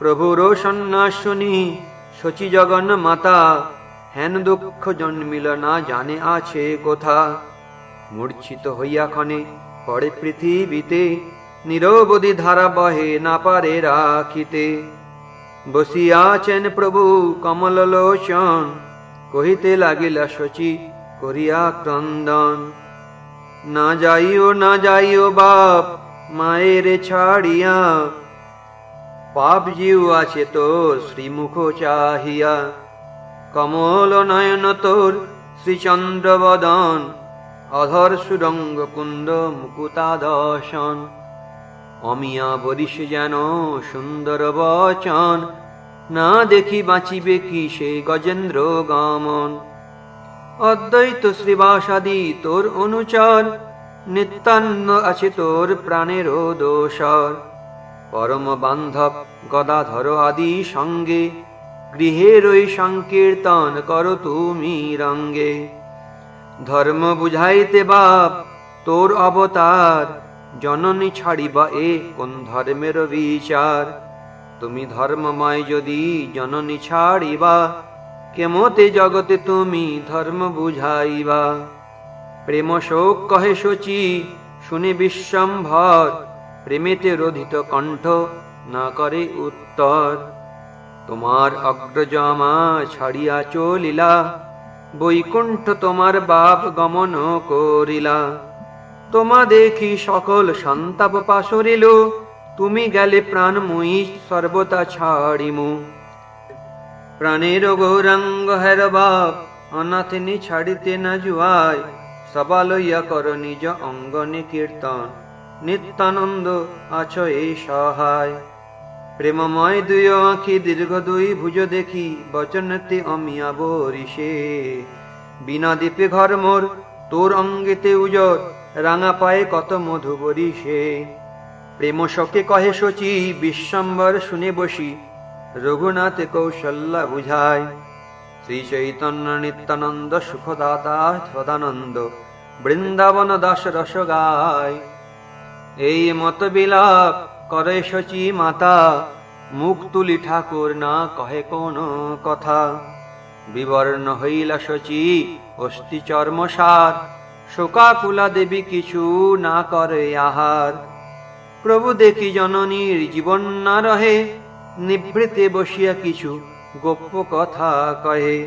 প্রভুর সন্ন্যাস শুনি শচী জগন মাতা, হেন দুঃখ জন্মিল না জানে আছে কোথা। মূর্ছিত হইয়া ক্ষণে পরে পৃথিবীতে, নিরবধি ধারা বহে না পারে রাখিতে। বসিয়াছেন প্রভু কমল লোচন কহিতে লাগিলা, শচী, করিয়া ক্রন্দন। না যাইও না যাইও বাপ, মায়ের ছাড়িয়া পাপ জিউ আছে তোর, শ্রীমুখ চাহিয়া। কমল নয়ন তোর শ্রীচন্দ্র বদন অধর সুরঙ্গ কুন্দ মুকুতা দর্শন। অমিয়া বরিশ যেন সুন্দর বচন। না দেখি বাঁচিবে কি সে গজেন্দ্র গমন। অদ্বৈত শ্রীবাসাদি তোর অনুচর। নিত্যান্ন আছে তোর প্রাণেরও দোষর। পরম বান্ধব গদাধর আদি সঙ্গে, গৃহের ওই সংকীর্তন কর তুমি রঙ্গে। ধর্ম বুঝাইতে বাপ, তোর অবতার, জননী ছাড়িবা এ কোন ধর্মের বিচার? তুমি ধর্মময় যদি জননী ছাড়িবা, কেমতে জগতে তুমি ধর্ম বুঝাইবা? প্রেম শোক কহে শচী, শুনে বিশ্বম্ভর প্রেমেতে রোধিত কণ্ঠ না করে উত্তর। তোমার অগ্রজমা ছাড়িয়া চলিলা, বৈকুণ্ঠ তোমার বাপ গমন করিলা। তোমা দেখি সকল সন্তাপ পাশরিল, তুমি গেলে প্রাণময়ী সর্বতা ছাড়িমু। প্রাণের গৌরাঙ্গ হের বাপ অনাথিনী ছাড়িতে না জুয়ায় সবা লইয়া কর নিজ অঙ্গনে কীর্তন। নিত্যানন্দ আছো এই সহায়। প্রেমময় দুই আঁখি, দীর্ঘ দুই ভুজ দেখি বচনতে অমিয়া বরিষে বিনা দীপে ঘর মোর, তোর অঙ্গেতে উজর, রাঙা পায়ে কত মধু বরিষে প্রেম শকে কহে শচী, বিশ্বম্বর শুনে বসি, রঘুনাথ কৌশল্যা বুঝায়। শ্রী চৈতন্য নিত্যানন্দ সুখদাতা সদানন্দ বৃন্দাবন দাস রস গায়। এই মত বিলাপ করে শচী মাতা, মুখ তুলি ঠাকুর না কহে কোন কথা। বিবর্ণ হইলা শচী, অস্থি চর্মসার, শোকাকুলা দেবী কিছু না করে আহার। প্রভু দেখি জননীর জীবন না রহে, নিভৃতে বসিয়া কিছু গোপ্য কথা কহে।